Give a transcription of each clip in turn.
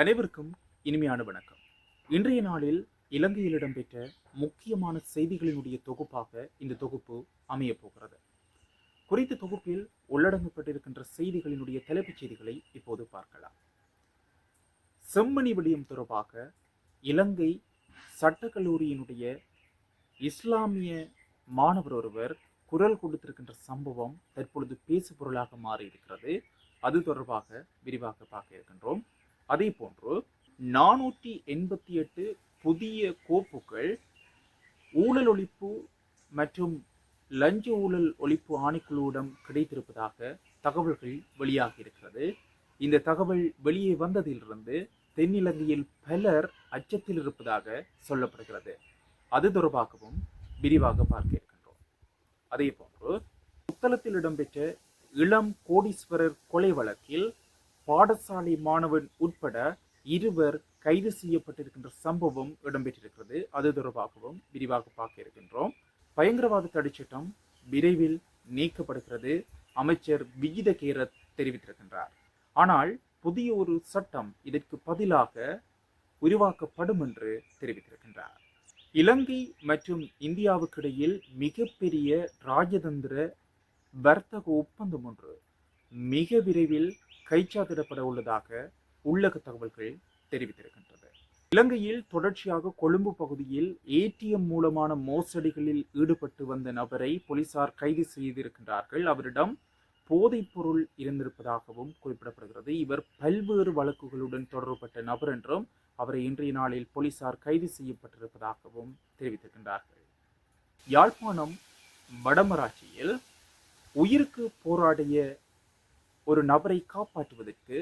அனைவருக்கும் இனிமையான வணக்கம். இன்றைய நாளில் இலங்கையில் இடம்பெற்ற முக்கியமான செய்திகளினுடைய தொகுப்பாக இந்த தொகுப்பு அமையப் போகிறது. குறித்த தொகுப்பில் உள்ளடங்கப்பட்டிருக்கின்ற செய்திகளினுடைய தலைப்புச் செய்திகளை இப்போது பார்க்கலாம். செம்மணி விடயம் தொடர்பாக இலங்கை சட்டக்கல்லூரியினுடைய இஸ்லாமிய மாணவர் ஒருவர் குரல் கொடுத்திருக்கின்ற சம்பவம் தற்பொழுது பேசு பொருளாக மாறி இருக்கிறது அது தொடர்பாக விரிவாக பார்க்க இருக்கின்றோம். அதே போன்று நானூற்றி எண்பத்தி எட்டு புதிய கோப்புகள் ஊழல் ஒழிப்பு மற்றும் லஞ்ச ஊழல் ஒழிப்பு ஆணைக்குழுவிடம் கிடைத்திருப்பதாக தகவல்கள் வெளியாகி இருக்கிறது. இந்த தகவல் வெளியே வந்ததிலிருந்து தென்னிலங்கையில் பலர் அச்சத்தில் இருப்பதாக சொல்லப்படுகிறது. அது தொடர்பாகவும் விரிவாக பார்க்க இருக்கின்றோம். அதே போன்று புத்தளத்தில் இடம்பெற்ற இளம் கோடீஸ்வரர் கொலை வழக்கில் பாடசாலை மாணவன் உட்பட இருவர் கைது செய்யப்பட்டிருக்கின்ற சம்பவம் இடம்பெற்றிருக்கிறது. அது தொடர்பாகவும் விரிவாக பார்க்க இருக்கின்றோம். பயங்கரவாத தடைச்சட்டம் விரைவில் நீக்கப்படுகிறது. அமைச்சர் விகித கேரத் தெரிவித்திருக்கின்றார். ஆனால் புதிய ஒரு சட்டம் இதற்கு பதிலாக உருவாக்கப்படும் என்று தெரிவித்திருக்கின்றார். இலங்கை மற்றும் இந்தியாவுக்கிடையில் மிகப்பெரிய ராஜதந்திர வர்த்தக ஒப்பந்தம் ஒன்று மிக விரைவில் கைச்சாத்திடப்பட உள்ளதாக உள்ளக தகவல்கள் தெரிவித்திருக்கின்றது. இலங்கையில் தொடர்ச்சியாக கொழும்பு பகுதியில் ஏடிஎம் மூலமான மோசடிகளில் ஈடுபட்டு வந்த நபரை போலீசார் கைது செய்திருக்கின்றார்கள். அவரிடம் போதைப் பொருள் இருந்திருப்பதாகவும் குறிப்பிடப்படுகிறது. இவர் பல்வேறு வழக்குகளுடன் தொடர்பட்ட நபர் என்றும் அவரை இன்றைய நாளில் போலீசார் கைது செய்யப்பட்டிருப்பதாகவும் தெரிவித்திருக்கின்றார்கள். யாழ்ப்பாணம் வடமராட்சியில் உயிருக்கு போராடிய ஒரு நபரை காப்பாற்றுவதற்கு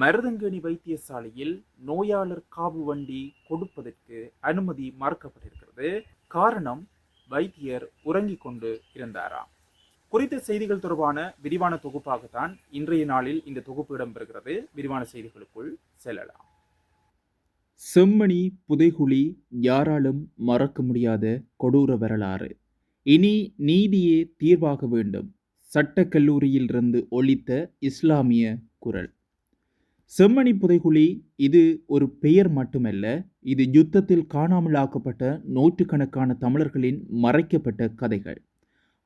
மருதங்கணி வைத்தியசாலையில் நோயாளர் காவு வண்டி கொடுப்பதற்கு அனுமதி மறுக்கப்பட்டிருக்கிறது. காரணம் வைத்தியர் உறங்கிக் கொண்டு இருந்தாராம். குறித்த செய்திகள் தொடர்பான விரிவான தொகுப்பாகத்தான் இன்றைய நாளில் இந்த தொகுப்பு இடம்பெறுகிறது. விரிவான செய்திகளுக்குள் செல்லலாம். செம்மணி புதைகுழி யாராலும் மறக்க முடியாத கொடூர வரலாறு. இனி நீதியே தீர்வாக வேண்டும். சட்டக்கல்லூரியிலிருந்து ஒழித்த இஸ்லாமிய குரல். செம்மணி புதைகுழி இது ஒரு பெயர் மட்டுமல்ல இது யுத்தத்தில் காணாமல் ஆக்கப்பட்ட நூற்றுக்கணக்கான தமிழர்களின் மறைக்கப்பட்ட கதைகள்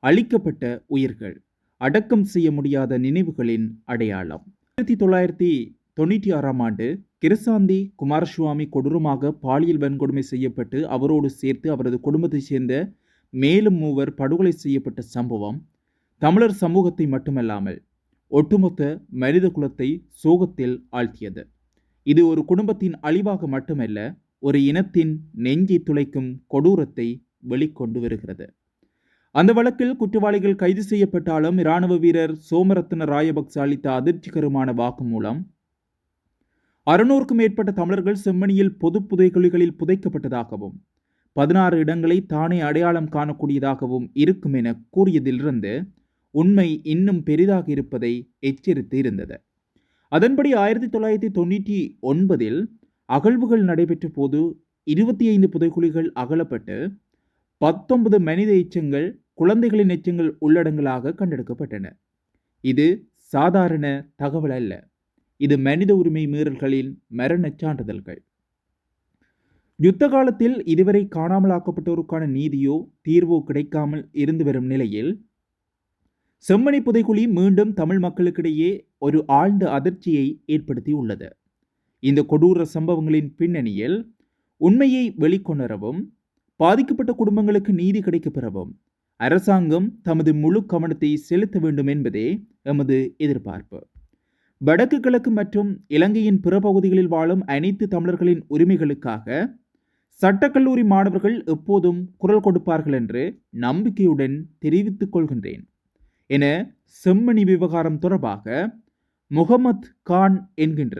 அழிக்கப்பட்ட உயிர்கள் அடக்கம் செய்ய முடியாத நினைவுகளின் அடையாளம். ஆயிரத்தி தொள்ளாயிரத்தி தொண்ணூற்றி ஆறாம் ஆண்டு கிருசாந்தி குமாரசுவாமி கொடூரமாக பாலியல் வன்கொடுமை செய்யப்பட்டு அவரோடு சேர்த்து அவரது குடும்பத்தைச் சேர்ந்த மேலும் மூவர் படுகொலை செய்யப்பட்ட சம்பவம் தமிழர் சமூகத்தை மட்டுமல்லாமல் ஒட்டுமொத்த மனித குலத்தை சோகத்தில் ஆழ்த்தியது. இது ஒரு குடும்பத்தின் அழிவாக மட்டுமல்ல ஒரு இனத்தின் நெஞ்சை துளைக்கும் கொடூரத்தை வெளிக்கொண்டு வருகிறது. அந்த வழக்கில் குற்றவாளிகள் கைது செய்யப்பட்டாலும் இராணுவ வீரர் சோமரத்ன ராயபக்ச அளித்த அதிர்ச்சிகரமான வாக்குமூலம் அறுநூறுக்கும் மேற்பட்ட தமிழர்கள் செம்மணியில் பொது புதைகுழிகளில் புதைக்கப்பட்டதாகவும் பதினாறு இடங்களை தானே அடையாளம் காணக்கூடியதாகவும் இருக்கும் என கூறியதிலிருந்து உண்மை இன்னும் பெரிதாக இருப்பதை எச்சரித்து இருந்தது. அதன்படி ஆயிரத்தி தொள்ளாயிரத்தி தொண்ணூற்றி ஒன்பதில் அகழ்வுகள் நடைபெற்ற போது இருபத்தி ஐந்து புதைக்குழிகள் அகலப்பட்டு பத்தொன்பது மனித எச்சங்கள் குழந்தைகளின் எச்சங்கள் உள்ளடங்களாக கண்டெடுக்கப்பட்டன. இது சாதாரண தகவல் அல்ல. இது மனித உரிமை மீறல்களின் மரணச் சான்றிதழ்கள். யுத்த காலத்தில் இதுவரை காணாமலாக்கப்பட்டோருக்கான நீதியோ தீர்வோ கிடைக்காமல் இருந்து வரும் நிலையில் செம்மணி புதைக்குழி மீண்டும் தமிழ் மக்களுக்கிடையே ஒரு ஆழ்ந்த அதிர்ச்சியை ஏற்படுத்தி உள்ளது இந்த கொடூர சம்பவங்களின் பின்னணியில் உண்மையை வெளிக்கொணரவும் பாதிக்கப்பட்ட குடும்பங்களுக்கு நீதி கிடைக்கப் பெறவும் அரசாங்கம் தமது முழு கவனத்தை செலுத்த வேண்டும் என்பதே எமது எதிர்பார்ப்பு. வடக்கு கிழக்கு மற்றும் இலங்கையின் பிற பகுதிகளில் வாழும் அனைத்து தமிழர்களின் உரிமைகளுக்காக சட்டக்கல்லூரி மாணவர்கள் எப்போதும் குரல் கொடுப்பார்கள் என்று நம்பிக்கையுடன் தெரிவித்துக் கொள்கின்றேன். என செம்மணி விவகாரம் தொடர்பாக முகமத் கான் என்கின்ற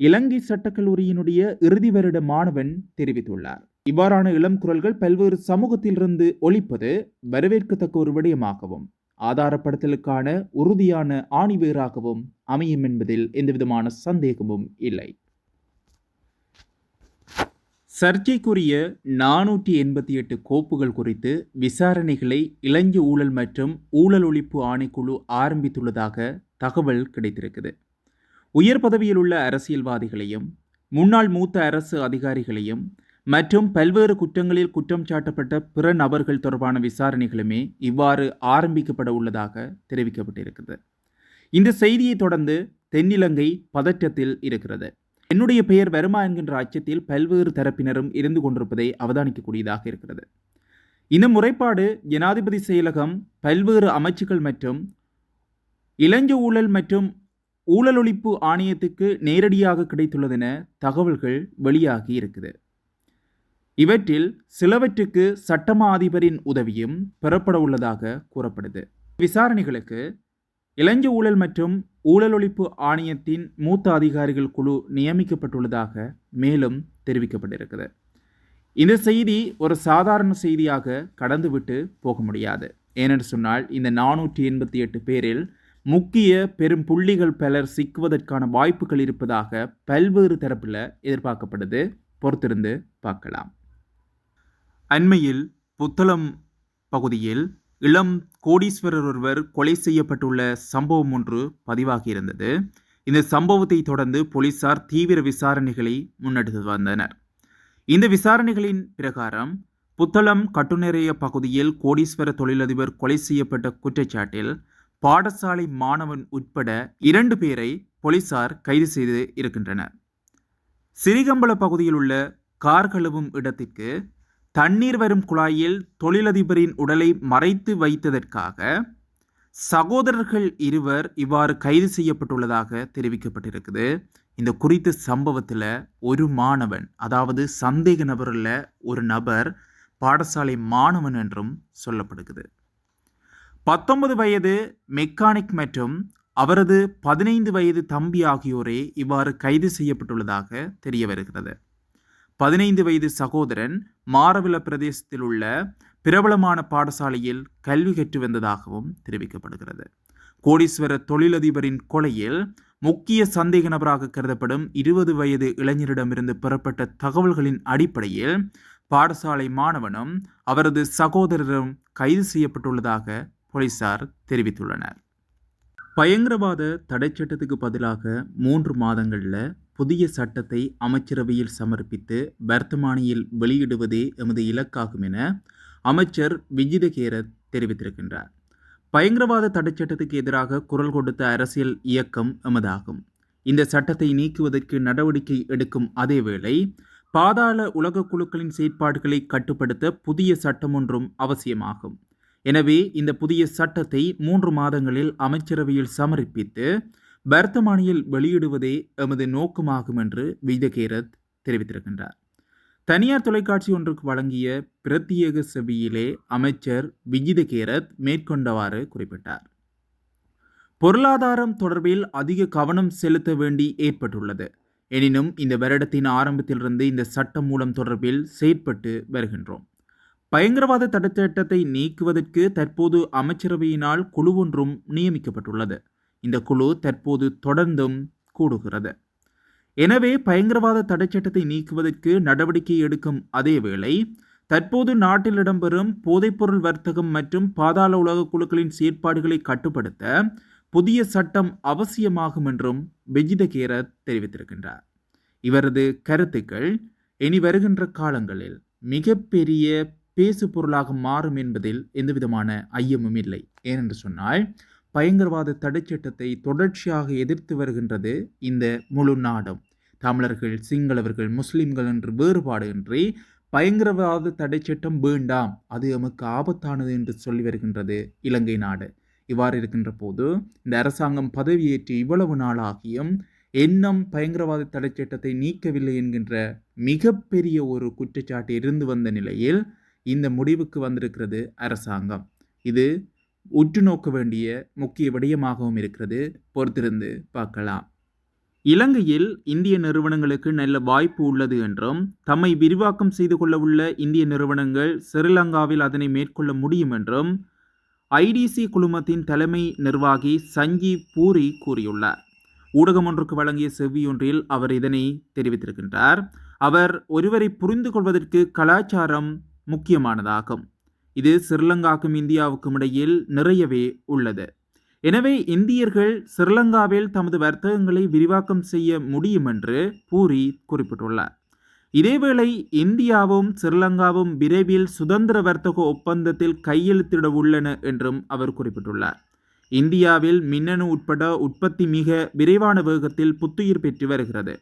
இலங்கை சட்டக்கல்லூரியினுடைய இறுதி வருட மாணவன் தெரிவித்துள்ளார். இவ்வாறான இளம் குரல்கள் பல்வேறு சமூகத்திலிருந்து ஒழிப்பது வரவேற்கத்தக்க ஒரு விடயமாகவும் ஆதாரப்படுத்தலுக்கான உறுதியான ஆணிவேராகவும் அமையும் என்பதில் எந்தவிதமான சந்தேகமும் இல்லை. சர்ச்சைக்குரிய நானூற்றி எண்பத்தி எட்டு கோப்புகள் குறித்து விசாரணைகளை இளைஞ ஊழல் மற்றும் ஊழல் ஒழிப்பு ஆணைக்குழு ஆரம்பித்துள்ளதாக தகவல் கிடைத்திருக்குது உயர் பதவியில் உள்ள அரசியல்வாதிகளையும் முன்னாள் மூத்த அரசு அதிகாரிகளையும் மற்றும் பல்வேறு குற்றங்களில் குற்றம் சாட்டப்பட்ட பிற நபர்கள் தொடர்பான விசாரணைகளுமே இவ்வாறு ஆரம்பிக்கப்பட உள்ளதாக தெரிவிக்கப்பட்டிருக்கிறது. இந்த செய்தியை தொடர்ந்து தென்னிலங்கை பதற்றத்தில் இருக்கிறது. என்னுடைய பெயர் வருமா என்கின்ற அச்சத்தில் பல்வேறு தரப்பினரும் இருந்து கொண்டிருப்பதை அவதானிக்கக்கூடியதாக இருக்கிறது. இந்த முறைப்பாடு ஜனாதிபதி செயலகம் பல்வேறு அமைச்சுகள் மற்றும் இளைஞ ஊழல் மற்றும் ஊழல் ஒழிப்பு ஆணையத்துக்கு நேரடியாக கிடைத்துள்ளதென தகவல்கள் வெளியாகி இருக்குது. இவற்றில் சிலவற்றுக்கு சட்டமா அதிபரின் உதவியும் பெறப்பட உள்ளதாக கூறப்படுது. விசாரணைகளுக்கு இளஞ்ச ஊழல் மற்றும் ஊழல் ஒழிப்பு ஆணையத்தின் மூத்த அதிகாரிகள் குழு நியமிக்கப்பட்டுள்ளதாக மேலும் தெரிவிக்கப்பட்டிருக்கிறது. இந்த செய்தி ஒரு சாதாரண செய்தியாக கடந்துவிட்டு போக முடியாது. ஏனென்று சொன்னால் இந்த நானூற்றி எண்பத்தி எட்டு பேரில் முக்கிய பெரும் புள்ளிகள் பலர் சிக்குவதற்கான வாய்ப்புகள் இருப்பதாக பல்வேறு தரப்பில் எதிர்பார்க்கப்படுது. பொறுத்திருந்து பார்க்கலாம். அண்மையில் புத்தளம் பகுதியில் இளம் கோடீஸ்வரர் ஒருவர் கொலை செய்யப்பட்டுள்ள சம்பவம் ஒன்று பதிவாகியிருந்தது. இந்த சம்பவத்தை தொடர்ந்து போலீசார் தீவிர விசாரணைகளை முன்னெடுத்து வந்தனர். இந்த விசாரணைகளின் பிரகாரம் புத்தளம் கட்டுநிறைய பகுதியில் கோடீஸ்வர தொழிலதிபர் கொலை செய்யப்பட்ட குற்றச்சாட்டில் பாடசாலை மாணவன் உட்பட இரண்டு பேரை போலீசார் கைது செய்து இருக்கின்றனர். சிறிகம்பல பகுதியில் உள்ள கார் கழுவும் இடத்திற்கு தண்ணீர் வரும் குழாயில் தொழிலதிபரின் உடலை மறைத்து வைத்ததற்காக சகோதரர்கள் இருவர் இவ்வாறு கைது செய்யப்பட்டுள்ளதாக தெரிவிக்கப்பட்டிருக்குது. இந்த குறித்த சம்பவத்தில் ஒரு மாணவன் அதாவது சந்தேக நபரில் ஒரு நபர் பாடசாலை மாணவன் என்றும் சொல்லப்படுகிறது. பத்தொன்பது வயது மெக்கானிக் மற்றும் அவரது பதினைந்து வயது தம்பி ஆகியோரே இவ்வாறு கைது செய்யப்பட்டுள்ளதாக தெரிய வருகிறது பதினைந்து வயது சகோதரன் மாரவில பிரதேசத்தில் உள்ள பிரபலமான பாடசாலையில் கல்வி கற்று வந்ததாகவும் தெரிவிக்கப்படுகிறது. கோடீஸ்வர தொழிலதிபரின் கொலையில் முக்கிய சந்தேக நபராக கருதப்படும் இருபது வயது இளைஞரிடமிருந்து பெறப்பட்ட தகவல்களின் அடிப்படையில் பாடசாலை மாணவனும் அவரது சகோதரரும் கைது செய்யப்பட்டுள்ளதாக போலீசார் தெரிவித்துள்ளனர். பயங்கரவாத தடைச்சட்டத்துக்கு பதிலாக மூன்று மாதங்களில் புதிய சட்டத்தை அமைச்சரவையில் சமர்ப்பித்து வர்த்தமானியில் வெளியிடுவதே எமது இலக்காகும் என அமைச்சர் விஜிதகேரத் தெரிவித்திருக்கின்றார். பயங்கரவாத தடைச்சட்டத்துக்கு எதிராக குரல் கொடுத்த அரசியல் இயக்கம் எமதாகும். இந்த சட்டத்தை நீக்குவதற்கு நடவடிக்கை எடுக்கும் அதேவேளை பாதாள உலக குழுக்களின் செயற்பாடுகளை கட்டுப்படுத்த புதிய சட்டம் ஒன்றும் அவசியமாகும். எனவே இந்த புதிய சட்டத்தை மூன்று மாதங்களில் அமைச்சரவையில் சமர்ப்பித்து வர்த்தமானியில் வெளியிடுவதே எமது நோக்கமாகும் என்று விஜயகேரத் தெரிவித்திருக்கின்றார். தனியார் தொலைக்காட்சி ஒன்றுக்கு வழங்கிய பிரத்யேக செவியிலே அமைச்சர் விஜித கேரத் மேற்கொண்டவாறு குறிப்பிட்டார். பொருளாதாரம் தொடர்பில் அதிக கவனம் செலுத்த வேண்டி ஏற்பட்டுள்ளது. எனினும் இந்த வருடத்தின் ஆரம்பத்திலிருந்து இந்த சட்டம் மூலம் தொடர்பில் செயற்பட்டு வருகின்றோம். பயங்கரவாத தடுச்சட்டத்தை நீக்குவதற்கு தற்போது அமைச்சரவையினால் குழு ஒன்றும் நியமிக்கப்பட்டுள்ளது. இந்த குழு தற்போது தொடர்ந்தும் கூடுகிறது. எனவே பயங்கரவாத தடைச்சட்டத்தை நீக்குவதற்கு நடவடிக்கை எடுக்கும் அதே வேளை தற்போது நாட்டில் இடம்பெறும் போதைப்பொருள் வர்த்தகம் மற்றும் பாதாள உலக குழுக்களின் செயற்பாடுகளை கட்டுப்படுத்த புதிய சட்டம் அவசியமாகும் என்றும் பெஜித கேரத் தெரிவித்திருக்கின்றார். இவரது கருத்துக்கள் இனி வருகின்ற காலங்களில் மிகப்பெரிய பேசு பொருளாக மாறும் என்பதில் எந்தவிதமான ஐயமும் இல்லை. ஏனென்று சொன்னால் பயங்கரவாத தடைச்சட்டத்தை தொடர்ச்சியாக எதிர்த்து வருகின்றது இந்த முழு நாடும். தமிழர்கள் சிங்களவர்கள் முஸ்லிம்கள் என்று வேறுபாடு இன்றி பயங்கரவாத தடைச்சட்டம் வேண்டாம் அது எமக்கு ஆபத்தானது என்று சொல்லி வருகின்றது இலங்கை நாடு. இவ்வாறு இருக்கின்ற போது இந்த அரசாங்கம் பதவியேற்று இவ்வளவு நாளாகியும் எண்ணம் பயங்கரவாத தடைச்சட்டத்தை நீக்கவில்லை என்கின்ற மிகப்பெரிய ஒரு குற்றச்சாட்டு இருந்து வந்த நிலையில் இந்த முடிவுக்கு வந்திருக்கிறது அரசாங்கம். இது உற்று நோக்க வேண்டிய முக்கிய விடயமாகவும் இருக்கிறது. பொறுத்திருந்து பார்க்கலாம். இலங்கையில் இந்திய நிறுவனங்களுக்கு நல்ல வாய்ப்பு உள்ளது என்றும் தம்மை விரிவாக்கம் செய்து கொள்ள உள்ள இந்திய நிறுவனங்கள் ஸ்ரீலங்காவில் அதனை மேற்கொள்ள முடியும் என்றும் ஐடிசி குழுமத்தின் தலைமை நிர்வாகி சஞ்சீவ் பூரி கூறியுள்ளார். ஊடகம் ஒன்றுக்கு வழங்கிய செவ்வியொன்றில் அவர் இதனை தெரிவித்திருக்கின்றார். அவர் ஒருவரை புரிந்து கொள்வதற்கு கலாச்சாரம் முக்கியமானதாகும். இது ஸ்ரீலங்காவுக்கும் இந்தியாவுக்கும் இடையில் நிறையவே உள்ளது. எனவே இந்தியர்கள் ஸ்ரீலங்காவில் தமது வர்த்தகங்களை விரிவாக்கம் செய்ய முடியும் என்று பூரி குறிப்பிட்டுள்ளார். இதேவேளை இந்தியாவும் ஸ்ரீலங்காவும் விரைவில் சுதந்திர வர்த்தக ஒப்பந்தத்தில் கையெழுத்திட உள்ளன என்றும் அவர் குறிப்பிட்டுள்ளார். இந்தியாவில் மின்னணு உட்பட உற்பத்தி மிக விரைவான வேகத்தில் புத்துயிர் பெற்று வருகிறது.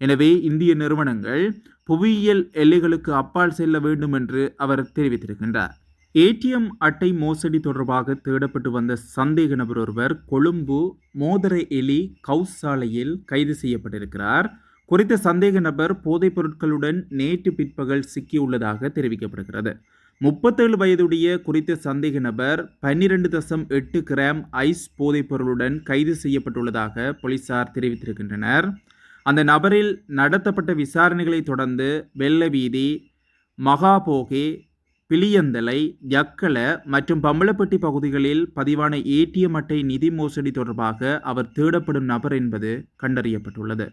எனவே இந்திய நிறுவனங்கள் புவியியல் எல்லைகளுக்கு அப்பால் செல்ல வேண்டும் என்று அவர் தெரிவித்திருக்கின்றார். ஏடிஎம் அட்டை மோசடி தொடர்பாக தேடப்பட்டு வந்த சந்தேக நபர் ஒருவர் கொழும்பு மோதரை எலி கவுஸ் சாலையில் கைது செய்யப்பட்டிருக்கிறார். குறித்த சந்தேக நபர் போதைப் பொருட்களுடன் நேற்று பிற்பகல் சிக்கியுள்ளதாக தெரிவிக்கப்படுகிறது. முப்பத்தேழு வயதுடைய குறித்த சந்தேக நபர் பன்னிரண்டு தசம் எட்டு கிராம் ஐஸ் போதைப் பொருளுடன் கைது செய்யப்பட்டுள்ளதாக போலீசார் தெரிவித்திருக்கின்றனர். அந்த நபரில் நடத்தப்பட்ட விசாரணைகளை தொடர்ந்து வெள்ள வீதி மகாபோகே பிளியந்தலை யக்கல மற்றும் பம்பளப்பட்டி பகுதிகளில் பதிவான ஏடிஎம் அட்டை நிதி மோசடி தொடர்பாக அவர் தேடப்படும் நபர் என்பது கண்டறியப்பட்டுள்ளது.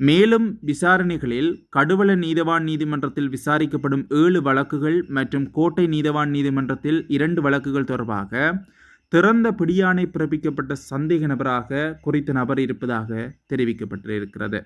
மேலும் விசாரணைகளில் கடுவள நீதவான் நீதிமன்றத்தில் விசாரிக்கப்படும் ஏழு வழக்குகள் மற்றும் கோட்டை நீதவான் நீதிமன்றத்தில் இரண்டு வழக்குகள் தொடர்பாக திறந்த பிடியாணை பிறப்பிக்கப்பட்ட சந்தேக நபராக குறித்த நபர் இருப்பதாக தெரிவிக்கப்பட்டிருக்கிறது.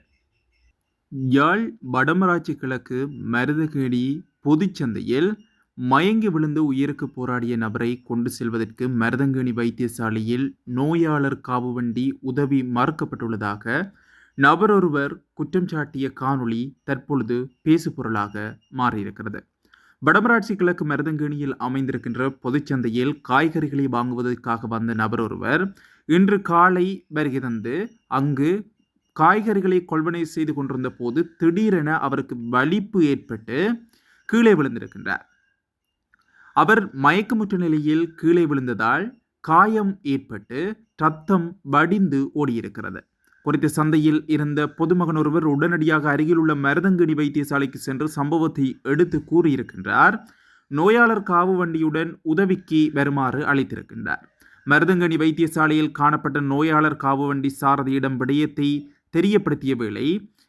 யாழ் வடமராட்சி கிழக்கு மருதகேடி பொதுச்சந்தையில் மயங்கி விழுந்து உயிருக்கு போராடிய நபரை கொண்டு செல்வதற்கு மருதங்கணி வைத்தியசாலையில் நோயாளர் காவுவண்டி உதவி மறுக்கப்பட்டுள்ளதாக நபர் ஒருவர் குற்றம் சாட்டிய காணொளி தற்பொழுது பேசுபொருளாக மாறியிருக்கிறது. வடமராட்சி கிழக்கு மருதங்கேணியில் அமைந்திருக்கின்ற பொதுச்சந்தையில் காய்கறிகளை வாங்குவதற்காக வந்த நபர் ஒருவர் இன்று காலை வருகை தந்து அங்கு காய்கறிகளை கொள்வனை செய்து கொண்டிருந்த போது திடீரென அவருக்கு வலிப்பு ஏற்பட்டு கீழே விழுந்திருக்கின்றார். அவர் மயக்கமுற்ற நிலையில் கீழே விழுந்ததால் காயம் ஏற்பட்டு ரத்தம் வடிந்து ஓடியிருக்கிறது. குறித்த சந்தையில் இருந்த பொதுமகன் ஒருவர் உடனடியாக அருகில் உள்ள மருதங்கணி வைத்தியசாலைக்கு சென்று சம்பவத்தை எடுத்து கூறியிருக்கின்றார். நோயாளர் காவு வண்டியுடன் உதவிக்கு வருமாறு அழைத்திருக்கின்றார். மருதங்கணி வைத்தியசாலையில் காணப்பட்ட நோயாளர் காவு வண்டி சாரதியிடம் விடயத்தை தெரியப்படுத்திய வேளை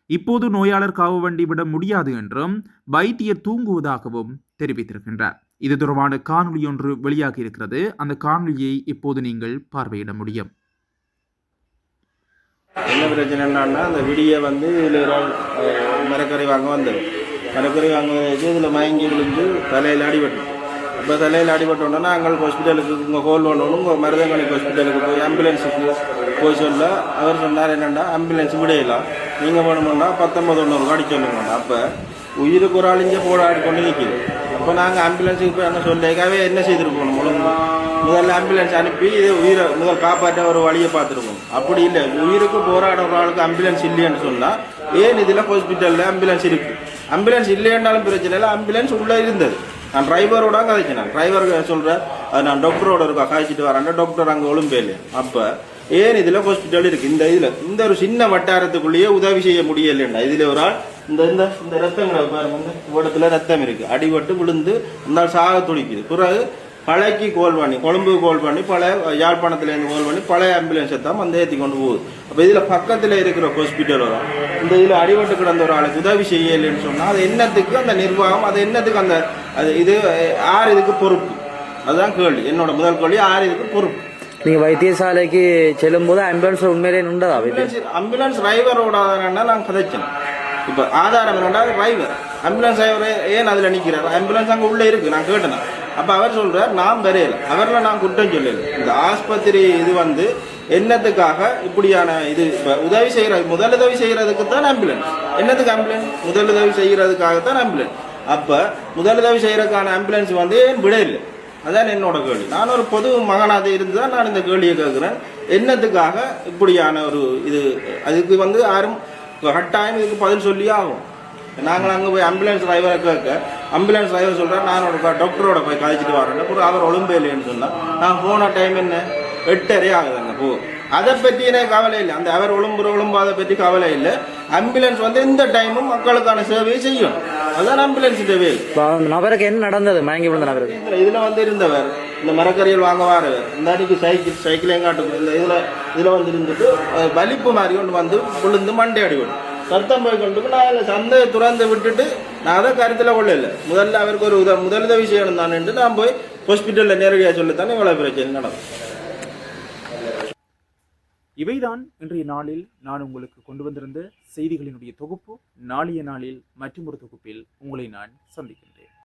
இப்போது நோயாளர் காவு வண்டி விட முடியாது என்றும் வைத்தியர் தூங்குவதாகவும் தெரிவித்திருக்கின்றார். இது தொடர்பான காணொலி ஒன்று வெளியாகி இருக்கிறது. அந்த காணொலியை இப்போது நீங்கள் பார்வையிட முடியும். என்ன பிரச்சனை என்னன்னா அந்த விடிய வந்து இதில் ஒரு ஆள் வாங்க வந்தது. மரக்கரை வாங்க வச்சு இதில் மயங்கி விழுந்து தலையில் அடிபட்டு. இப்போ தலையில் அடிபட்டோன்னா நாங்கள் ஹாஸ்பிட்டலுக்கு உங்கள் ஹோல் பண்ணணும் உங்கள் மருதங்கணி ஹாஸ்பிட்டலுக்கு போய் ஆம்புலன்ஸுக்கு போய் சொல்ல அவர் சொன்னார் என்னென்னா ஆம்புலன்ஸ் விடையலாம் நீங்கள் வேணுமென்னா பத்தொம்பது ஒன்று அடி சொல்லுங்க அப்போ உயிருக்கு ஒரு ஆள் இங்கே போராடி கொண்டு நிற்கிது அப்போ நாங்கள் ஆம்புலன்ஸுக்கு போய் என்ன சொல்லிக்காவே என்ன செய்திருக்கணும் ஒழுங்கு முதல்ல ஆம்புலன்ஸ் அனுப்பி இது உயிரை முதல் காப்பாற்ற ஒரு வழியை பார்த்துருக்கணும் அப்படி இல்லை உயிருக்கு போராட ஒரு ஆளுக்கு ஆம்புலன்ஸ் இல்லைன்னு சொன்னால் ஏன் இதில் ஹாஸ்பிட்டலில் ஆம்புலன்ஸ் இருக்குது ஆம்புலன்ஸ் இல்லைன்றாலும் பிரச்சனை இல்லை ஆம்புலன்ஸ் உள்ளே இருந்தது நான் டிரைவரோட கதைச்சினேன் டிரைவர் சொல்கிறேன் அது நான் டாக்டரோட இருக்கா காய்ச்சிட்டு வரேன் டாக்டர் அங்கே ஒழும்பே இல்லையா அப்போ ஏன் இதில் ஹாஸ்பிட்டல் இருக்குது இந்த இதில் இந்த ஒரு சின்ன வட்டாரத்துக்குள்ளேயே உதவி செய்ய முடியலைண்டா இதில் ஒரு ஆள் இந்த இந்த இந்த ரத்தங்களை பாருங்க இந்த இடத்துல ரத்தம் இருக்குது அடிபட்டு விழுந்து இந்த சாக துடிக்குது. பிறகு பழைக்கு கோல் பண்ணி கொழும்பு கோல் பண்ணி பழைய யாழ்ப்பாணத்துலேருந்து கோல் பண்ணி பழைய ஆம்புலன்ஸை தான் வந்து ஏற்றி கொண்டு போகுது. அப்போ இதில் பக்கத்தில் இருக்கிற ஹாஸ்பிட்டல் வரும் இந்த இதில் அடிபட்டு கிடந்த ஒரு ஆளுக்கு உதவி செய்யலைன்னு சொன்னால் அது என்னத்துக்கு அந்த நிர்வாகம் அது என்னத்துக்கு அந்த அது இது யார் இதுக்கு பொறுப்பு. அதுதான் கேள்வி. என்னோட முதல் கேள்வி யார் இதுக்கு பொறுப்பு. நீங்க வைத்தியசாலைக்கு செல்லும்போது ஆம்புலன்ஸ் உண்மையிலே நின்றதா வைத்தியம் ஆம்புலன்ஸ் ஆம்புலன்ஸ் டிரைவரோட ஆதாரம்னா நான் கதைச்சேன். இப்போ ஆதாரம் என்னடா? டிரைவர் ஆம்புலன்ஸ் டிரைவர் ஏன் அதில் நிற்கிறார் ஆம்புலன்ஸ் அங்கே உள்ளே இருக்கு நான் கேட்டேன். அப்போ அவர் சொல்கிறார் நான் வரையல. அவரில் நான் குற்றம் சொல்லல. இந்த ஆஸ்பத்திரி இது வந்து என்னத்துக்காக இப்படியான இது இப்போ உதவி செய்கிற முதலுதவி செய்கிறதுக்கு தான் ஆம்புலன்ஸ் என்னத்துக்கு ஆம்புலன்ஸ் முதலுதவி செய்கிறதுக்காக தான் ஆம்புலன்ஸ் அப்போ முதலுதவி செய்கிறதுக்கான ஆம்புலன்ஸ் வந்து ஏன் விட இல்லை அதான் என்னோட கேள்வி. நான் ஒரு பொது மகனாக இருந்து தான் நான் இந்த கேள்வியை கேட்குறேன். என்னத்துக்காக இப்படியான ஒரு இது? அதுக்கு வந்து யாரும் கட்டாயம் இதுக்கு பதில் சொல்லி ஆகும் நாங்கள் அங்கே போய் ஆம்புலன்ஸ் டிரைவரை கேட்க ஆம்புலன்ஸ் டிரைவர் சொல்கிறேன் நான் ஒரு டாக்டரோட போய் கழிச்சிட்டு வரேன். அப்புறம் அவர் ஒழும்பு இல்லைன்னு சொன்னால் நான் போன டைம் என்ன? எட்டரை ஆகுதுங்க போ. அதை பற்றி எனக்கு கவலை இல்லை. அந்த அவர் ஒழும்புற ஒழும்பாதை பற்றி கவலை இல்லை. ஆம்புலன்ஸ் வந்து எந்த டைமும் மக்களுக்கான சேவையை செய்யும். அதுதான் ஆம்புலன்ஸ் அந்த நபருக்கு என்ன நடந்தது? மயங்கி விழுந்த நபருக்கு. இதுல- வந்து இருந்தவர் இந்த மரக்கறிகள் வாங்க வாரவர் இந்த அன்னைக்கு சைக்கிள் சைக்கிள் எங்காட்டு இந்த இதுல இதுல வந்து இருந்துட்டு வலிப்பு மாதிரி ஒன்று வந்து விழுந்து மண்டை அடிவிடும் சத்தம் போய் கொண்டு நான் அதில் சந்தையை துறந்து விட்டுட்டு நான் அதை கருத்தில் கொள்ள இல்லை முதல்ல அவருக்கு ஒரு உத முதலுதவி செய்யணும் தானேன்ட்டு நான் போய் ஹாஸ்பிட்டலில் நேரடியாக சொல்லித்தானே இவ்வளோ பிரச்சனை நடக்கும். இவைதான் இன்றைய நாளில் நான் உங்களுக்கு கொண்டு வந்திருந்த செய்திகளினுடைய தொகுப்பு. நாளைய நாளில் மற்றொரு தொகுப்பில் உங்களை நான் சந்திக்கின்றேன்.